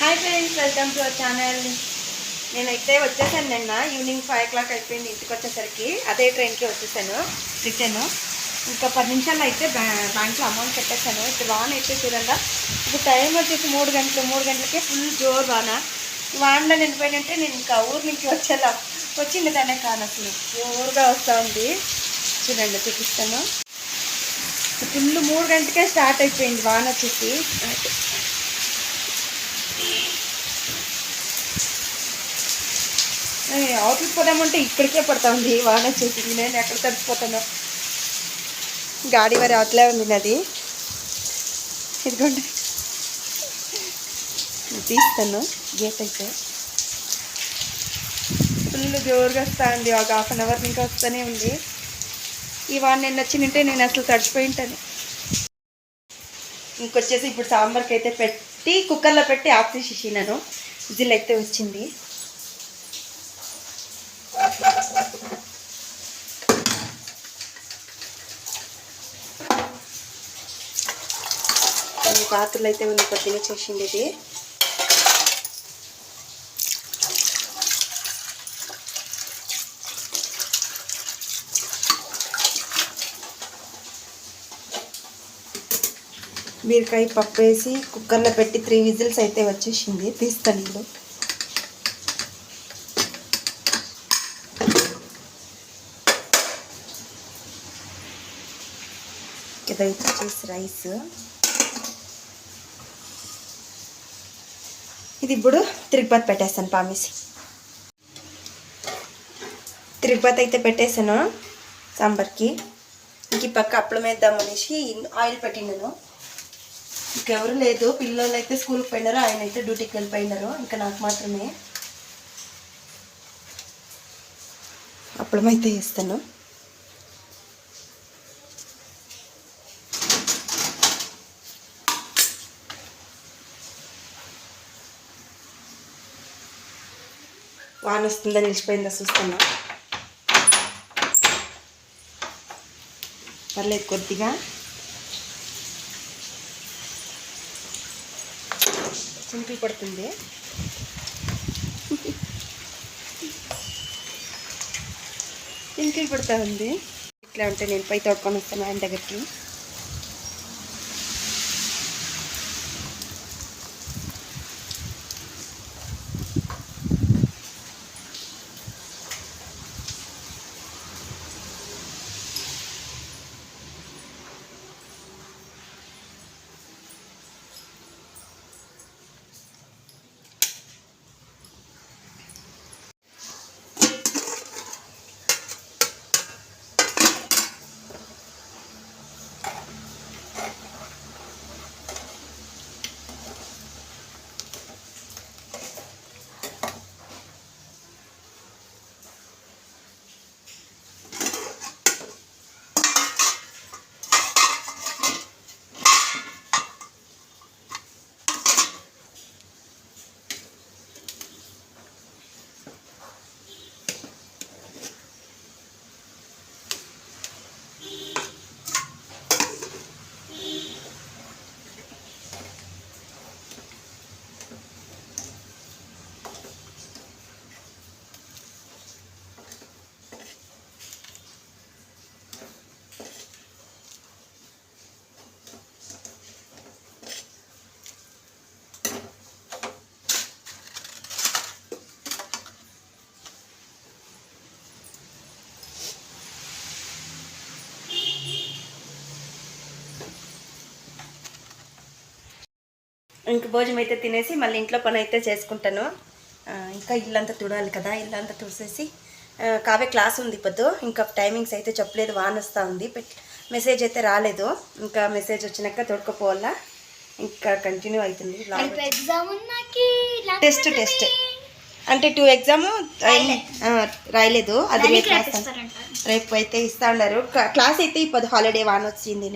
Hi friends welcome to our channel నేనైతే వచ్చేసాను నిన్న ఈవినింగ్ ఫైవ్ ఓ క్లాక్ అయిపోయింది ఇంటికి వచ్చేసరికి. అదే ట్రైన్కి వచ్చేసాను రిటర్న్ ఇంకా పది నిమిషాలు అయితే బ్యాంక్లో అమౌంట్ కట్టేసాను ఇప్పుడు వాన్ అయితే చూడండి. ఇప్పుడు టైం వచ్చేసి మూడు గంటలు మూడు గంటలకే ఫుల్ జోర్ వాన. వానలో నిండిపోయినంటే నేను ఇంకా ఊరు నుంచి వచ్చేలా వచ్చింది దానే కాను అసలు. జోరుగా వస్తూ ఉంది. చూడండి చూపిస్తాను. ఫుల్ మూడు గంటలకే స్టార్ట్ అయిపోయింది వాన వచ్చేసి. అవుట్కి పోదామంటే ఇక్కడికే పడతా ఉంది వాన వచ్చేసింది నేను ఎక్కడ తడిచిపోతాను గాడి మరి అవతలే ఉంది నాది. ఇదిగోండి. తీస్తాను. గేట్ అయితే. ఫుల్ జోరుగా వస్తా ఉంది ఒక హాఫ్ అన్ అవర్ ఇంకా వస్తూనే ఉంది. ఈ వాన నేను వచ్చిందంటే నేను అసలు తడిచిపోయి ఉంటాను. ఇంకొచ్చేసి ఇప్పుడు సాంబార్కి అయితే పెట్టి కుక్కర్లో పెట్టి ఆఫ్ చేసేసినాను. విజిల్ అయితే వచ్చింది. కొన్ని పాత్రలు అయితే ఉంది కొద్దిగా చేసింది ఇది బీరకాయ పప్పు వేసి కుక్కర్లో పెట్టి త్రీ విజిల్స్ అయితే వచ్చేసింది. తీస్తాను ఇప్పుడు. ఇది వచ్చేసి రైస్. ఇది ఇప్పుడు తిరుపతి పెట్టేస్తాను పామేసి తిరుపతి అయితే పెట్టేశాను సాంబార్కి. ఇంక పక్క అప్పలం వేద్దాం అనేసి ఆయిల్ పెట్టినాను ఇంకెవరు లేదు. పిల్లలు అయితే స్కూల్కి పోయినారు ఆయన అయితే డ్యూటీకి వెళ్ళిపోయినారు. ఇంకా నాకు మాత్రమే. అప్పడం అయితే వేస్తాను వాన వస్తుందా నిలిచిపోయిందా చూస్తున్నా. పర్లేదు కొద్దిగా. సింపుల్ పడుతుంది. సింపుల్ పడుతుంది ఇట్లా ఉంటే నేను పై తోడుకొని వస్తాను ఆయన దగ్గరికి. ఇంక భోజనం అయితే తినేసి మళ్ళీ ఇంట్లో పని అయితే చేసుకుంటాను. ఇంకా ఇల్లంతా తుడాలి కదా ఇల్లంతా తుడిసేసి ఆ, కావ్య క్లాస్ ఉంది ఇప్పుడు ఇంకా టైమింగ్స్ అయితే చెప్పలేదు వాన వస్తూ ఉంది. మెసేజ్ అయితే రాలేదు ఇంకా మెసేజ్ వచ్చినాక తొడుకోపోవాలా ఇంకా కంటిన్యూ అవుతుంది టెస్ట్ టెస్ట్. అంటే టూ ఎగ్జామ్ రాయలేదు. అది రేపు రేపు అయితే ఇస్తా ఉన్నారు. క్లాస్ అయితే ఇప్పుడు హాలిడే వాన్ వచ్చింది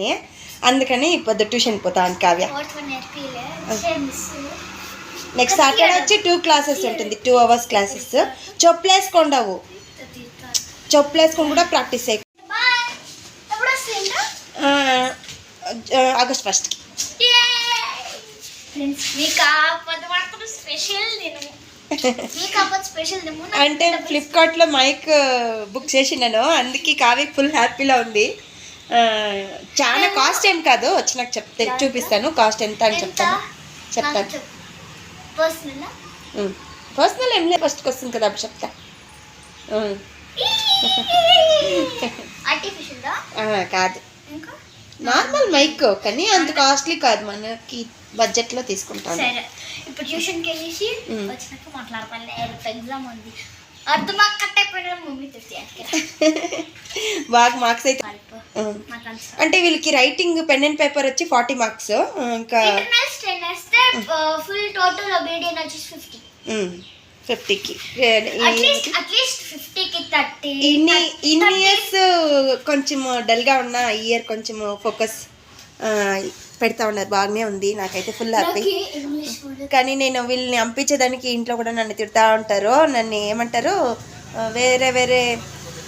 అందుకని ఇప్పుడు ట్యూషన్ పోతాను కావ్య. నెక్స్ట్ సాటర్డే వచ్చి టూ క్లాసెస్ ఉంటుంది టూ అవర్స్ క్లాసెస్ చెప్పులు వేసుకోండవు. చెప్పులు వేసుకొని కూడా ప్రాక్టీస్ అయ్యి ఆగస్ట్ తిను అంటే ఫ్లిప్కార్ట్లో మైక్ బుక్ చేసినాను అందుకే కావ్య ఫుల్ హ్యాపీలో ఉంది. చాలా కాస్ట్ ఏం కాదు వచ్చి నాకు చెప్తే చూపిస్తాను. కాస్ట్ ఎంత అని చెప్తాను. చెప్తాను. పర్సనల్ ఏం లేదు ఫస్ట్కి వస్తుంది కదా అప్పుడు చెప్తా. కాదు. నార్మల్ మైక్ కానీ అంత కాస్ట్లీ కాదు మనకి బడ్జెట్లో తీసుకుంటాను. ఇప్పుడు ట్యూషన్కి వెళ్ళేసి. వచ్చినాక మాట్లాడతాను ఎగ్జామ్ ఉంది. కట్ అయిపోయిన మమ్మీ బాగా మార్క్స్ అయితే అంటే వీళ్ళకి రైటింగ్ పెన్ అండ్ పేపర్ వచ్చి ఫార్టీ మార్క్స్. ఇంకా ఫుల్ టోటల్ ఒబీడియన్ వచ్చేసి ఫిఫ్టీ ఫిఫ్టీకి ఇన్ని ఇన్ని ఇయర్స్ కొంచెం డల్గా ఉన్న ఇయర్ కొంచెం ఫోకస్ పెడతా ఉన్నారు. బాగానే ఉంది. నాకైతే ఫుల్ హ్యాపీ కానీ నేను వీళ్ళని పంపించేదానికి ఇంట్లో కూడా నన్ను తిడతా ఉంటారు. నన్ను ఏమంటారు? వేరే వేరే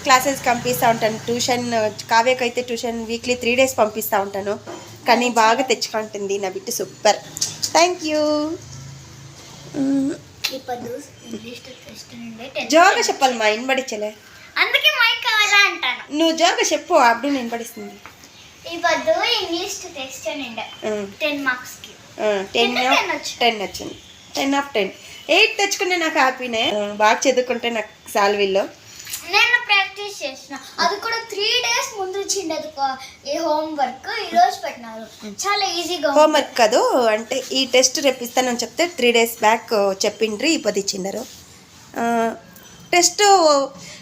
క్లాసెస్ పంపిస్తూ ఉంటాను. ట్యూషన్ కావ్యకు అయితే ట్యూషన్ వీక్లీ త్రీ డేస్ పంపిస్తూ ఉంటాను. కానీ బాగా తెచ్చుకుంటుంది నా బిట్టు సూపర్ థ్యాంక్ యూ జోరుగా చెప్పాలి మా ఇన్బడిచ్చలే. అందుకే మైక్ కావాలా అంటాను. నువ్వు జోరుగా చెప్పు అప్పుడు నేను పడిస్తుంది. ఇప్పుడు ఇంగ్లీష్ టెస్ట్ నుండి టెన్ మార్క్స్కి. టెన్ వచ్చింది. టెన్ వచ్చింది. టెన్ ఆఫ్ టెన్ ఎయిట్ తెచ్చుకుంటే నాకు హ్యాపీనే బాగా చదువుకుంటే నాకు సాల్వీల్లో నేను ప్రాక్టీస్ చేసిన. అది కూడా త్రీ డేస్ ముందు ఇచ్చిండు అది ఈ హోమ్ వర్క్ ఈ రోజు పెట్టినారు. చాలా ఈజీగా. హోంవర్క్ కాదు అంటే ఈ టెస్ట్ రేపు ఇస్తానని చెప్తే త్రీ డేస్ బ్యాక్ చెప్పిండ్రి ఇప్పుడు ఇచ్చిండారు టెస్ట్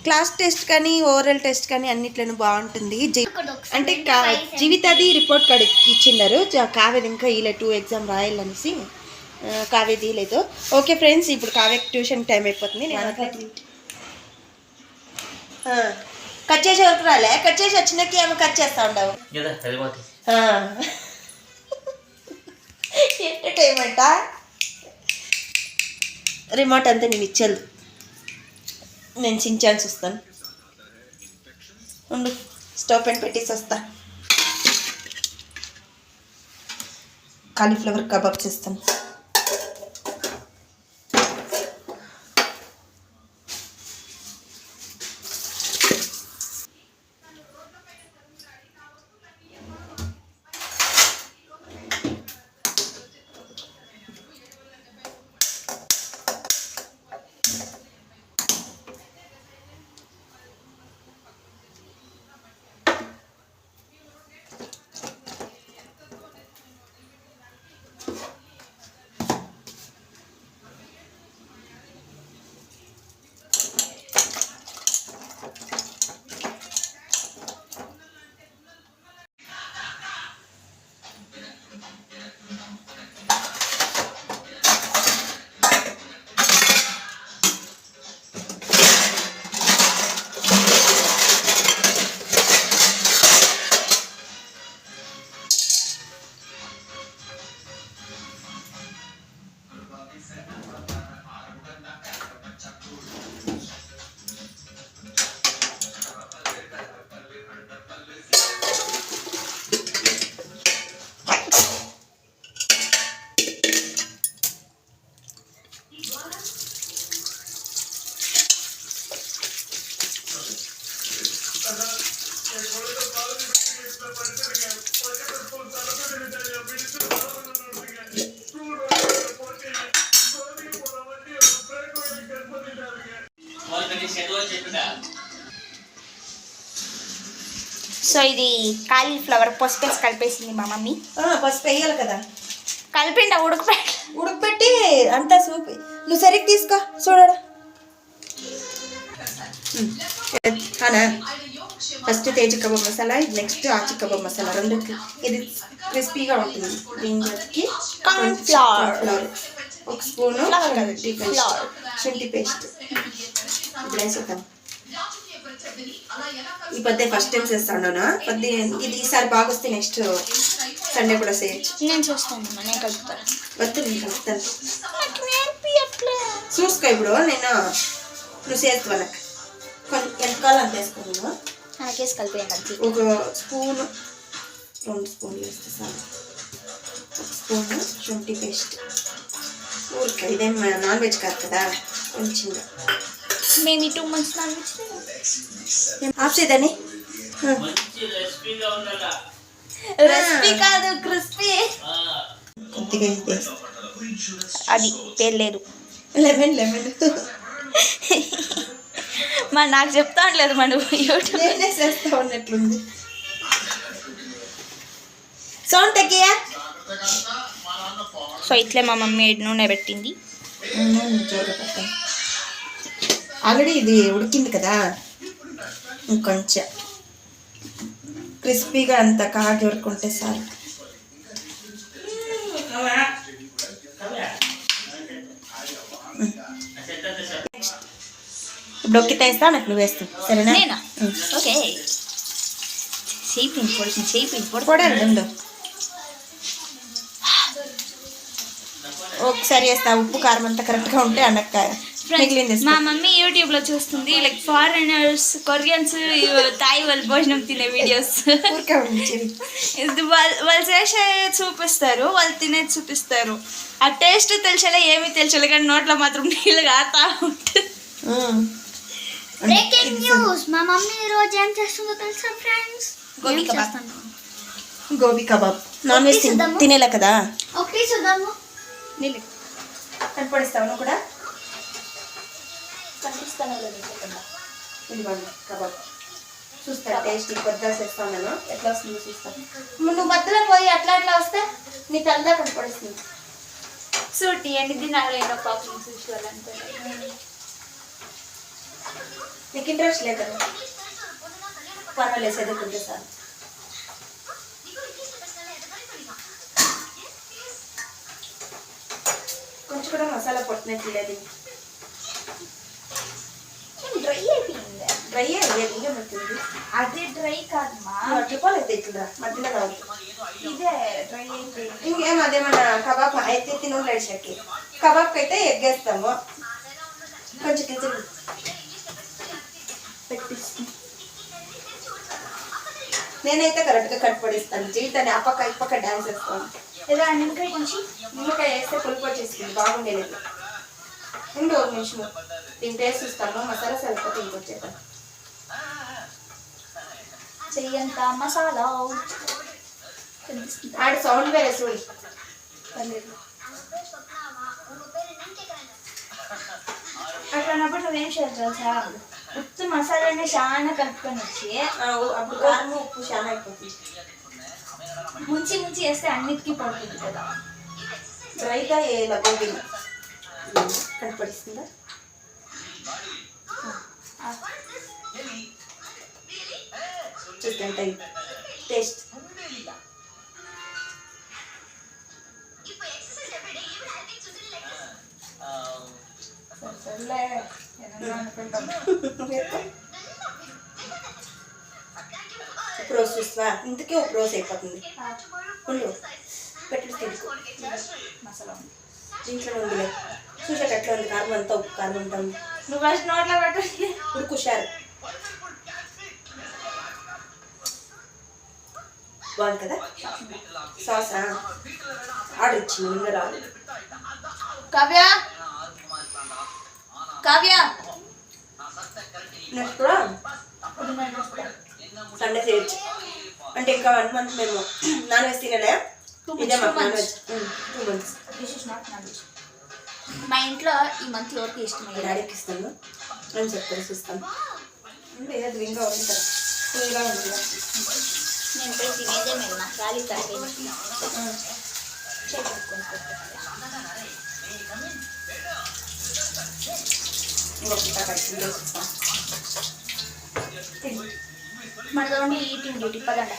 క్లాస్ టెస్ట్ కానీ ఓరల్ టెస్ట్ కానీ అన్నిట్లోనూ బాగుంటుంది. అంటే 75 కా- cents. జీవితాది రిపోర్ట్ కార్డ్ ఇచ్చిండారు. కావ్యది ఇంకా ఇలా టూ ఎగ్జామ్ రాయాలనేసి ఆ, కావ్యది లేదు. ఓకే ఫ్రెండ్స్ ఇప్పుడు కావ్య ట్యూషన్ టైం అయిపోతుంది. నేను ఆ, కట్ చేసే వరకు రాలే. కట్ చేసి వచ్చినాక ఏమో కట్ చేస్తా ఉండవు. ఎంటర్టైన్మెంట్ రిమోట్ అంతా నేను ఇచ్చేది నేను చించాల్సి వస్తాను ఉండు స్టవ్ పైన పెట్టేసి వస్తా. కాలీఫ్లవర్ కబాబ్ చేస్తాను. ఇది కాలీఫ్లవర్ పసుపేసి కలిపేసింది మా మమ్మీ. పసుపు వేయాలి కదా. కలిపిండ ఉడకపెట్టి? ఉడకపెట్టి అంతా సూప్. నువ్వు సరిగ్గా తీసుకో చూడడా. అనా ఫస్ట్ తేజ కబాబ్ మసాలా ఇది నెక్స్ట్ ఆచి కబాబ్ మసాలా రెండు ఇది క్రిస్పీగా ఉంటుంది. దీనికి flour. ఒక స్పూను. శుంఠి పేస్ట్. ఇప్పుడు వేసేద్దాం ఈ పద్దే ఫస్ట్ టైం చేస్తాను పద్ది ఇది ఈసారి బాగా వస్తే నెక్స్ట్ సండే కూడా చేయొచ్చు నేను చూస్తాను నేను కలుపుతాను వద్దు నేను కలుపుతాను చూసుకో ఇప్పుడు నేను నువ్వు చేస్తు వాళ్ళకి కొంచెం వెనకాల అంత వేసుకున్నాను నాకేసి ఒక స్పూన్ రెండు స్పూన్లు వేస్తే చాలు. ఒక స్పూన్ శుంఠి పేస్ట్. ఊరికే ఇదేం నాన్ వెజ్ కాదు కదా కొంచెం మేము ఈ టూ మంత్స్ ఆఫ్ ఉండాలా రెసిపీ కాదు క్రిస్పీ. అది పేరు లేదు లెమన్ లెమన్ మరి నాకు చెప్తా ఉండలేదు మన యూట్యూబ్ చేస్తా ఉన్నట్లుంది సౌండ్ తగ్గియా సో ఇట్లే మా మమ్మీ నూనె పెట్టింది ఆల్రెడీ ఇది ఉడికింది కదా. ఇంకొంచెం. క్రిస్పీగా అంత కాగి అంతే సార్ ఇప్పుడు ఒక్కి తెస్తా నాకు నువ్వు వేస్తావు. సరేనా? ఓకే. చేయి పొడిచింది చేయి పొడి పొడాలి రెండు ఒకసారి వేస్తా. ఉప్పు కారం అంతా కరెక్ట్గా ఉంటే మిగిలింది మా మమ్మీ యూట్యూబ్లో చూస్తుంది. లైక్ ఫారినర్స్ కొరియన్స్ తాయి వాళ్ళు భోజనం తినే వీడియోస్ వాళ్ళు వాళ్ళు చేసే చూపిస్తారు. వాళ్ళు తినేది చూపిస్తారు. ఆ టేస్ట్ తెలిసేలా ఏమీ తెలిసేలా కానీ నోట్లో మాత్రం నీళ్ళు కాతా ఉంటుంది బ్రేకింగ్ న్యూస్ మా మమ్మీ రోజు ఏం చేస్తుందో తెలుసా friends gobi kabab. Gobi kabab. Non veg? తినేలా కదా? ఒకటి చూద్దాము. నీళ్ళు. కనపడిస్తావు కూడా? కనిపిస్తాను ఇదిగోండి కబాబ్. చూస్తా టేస్ట్ కొద్దిగా చేస్తాను నేను ఎట్లా వస్తుందో చూస్తాను నువ్వు మధ్యలో పోయి అట్లా అట్లా వస్తే నీ తల్లా కనపడిస్తుంది సూటి అండి దినాలు ఏదో పాపం చూసుకోవాలంటే. నీకు ఇంట్రెస్ట్ లేదు? కదా పర్వాలేదు చదువుకుంటే సార్ కొంచెం కూడా మసాలా పొట్టినట్టు లేదు. డ్రై అయిపోయింది డ్రై అయ్యేది ఏమవుతుంది అది డ్రై కాదమ్మా నువ్వు అట్లా పోలేదు ఇట్లా మధ్యలో కావాలి ఇదే డ్రై అయిపోయింది ఇంకేం అదేమన్నా కబాబ్ అయితే తిను లేచాకి కబాబ్కి అయితే ఎగ్గేస్తాము కొంచెం కిచెన్ పెట్టిస్తాను నేనైతే కరెక్ట్గా కట్టుబడిస్తాను జీవితాన్ని ఆ పక్క ఈ పక్క డ్యాన్స్ వేస్తాను ఏదో నిమ్మకాయ కొంచెం నిమ్మకాయ వేస్తే పులుపు వచ్చేస్తుంది. బాగుండేది. ఉండు ఒక నిమిషం. దీని టేస్ట్ చూస్తాను. మసాలా సరిపోతే ఇంకొచ్చేద్దాం చెయ్యంత మసాలా. ఆడి సౌండ్ వేరే చూడు. అట్లా అన్నప్పుడు నువ్వేం చేయాలి తెలుసా? ఉత్తు మసాలాని చాలా కలుపుకొని వచ్చి ఆ, అప్పుడు కారం ఉప్పు చాలా అయిపోతుంది. ముంచి ముంచి వేస్తే అన్నిటికీ పడుతుంది కదా. డ్రైగా వేయాల గోబీ కనపడిస్తుందా చూస్తుంటే టేస్ట్. రోజు చూస్తా ఇంతకే రోజు అయిపోతుంది. ఉండు. తిరుగు మసాలా ఉంది. దీంట్లో ఉందిలే. చూసాక ఎట్లా ఉంది? కారం అంతా ఉప్పు కారం అంతా. నువ్వు ఫస్ట్ నోట్లో పెట్టండి. ఇప్పుడు కుషారు. బాగుంది కదా సాసా? ఆర్డర్ ఇచ్చింది ముందు రాదు కావ్య? కావ్య? నెక్స్ట్ కూడా సండే చేయొచ్చు అంటే ఇంకా వన్ మంత్ మేము నాన్ వెజ్ తినలే. ఇదే మాకు నాన్ వెజ్. టూ మంత్స్ మా ఇంట్లో ఈ మంత్ ఎవరికి ఇష్టమయ్యారు డాడీకి ఇస్తాను. అని చెప్తాను చూస్తాను. ఏదో కదా ఫుల్గా ఉంది. కదా. నేను పోయి తినేదే మేము ఈటింగ్ డ్యూటీ పదండి.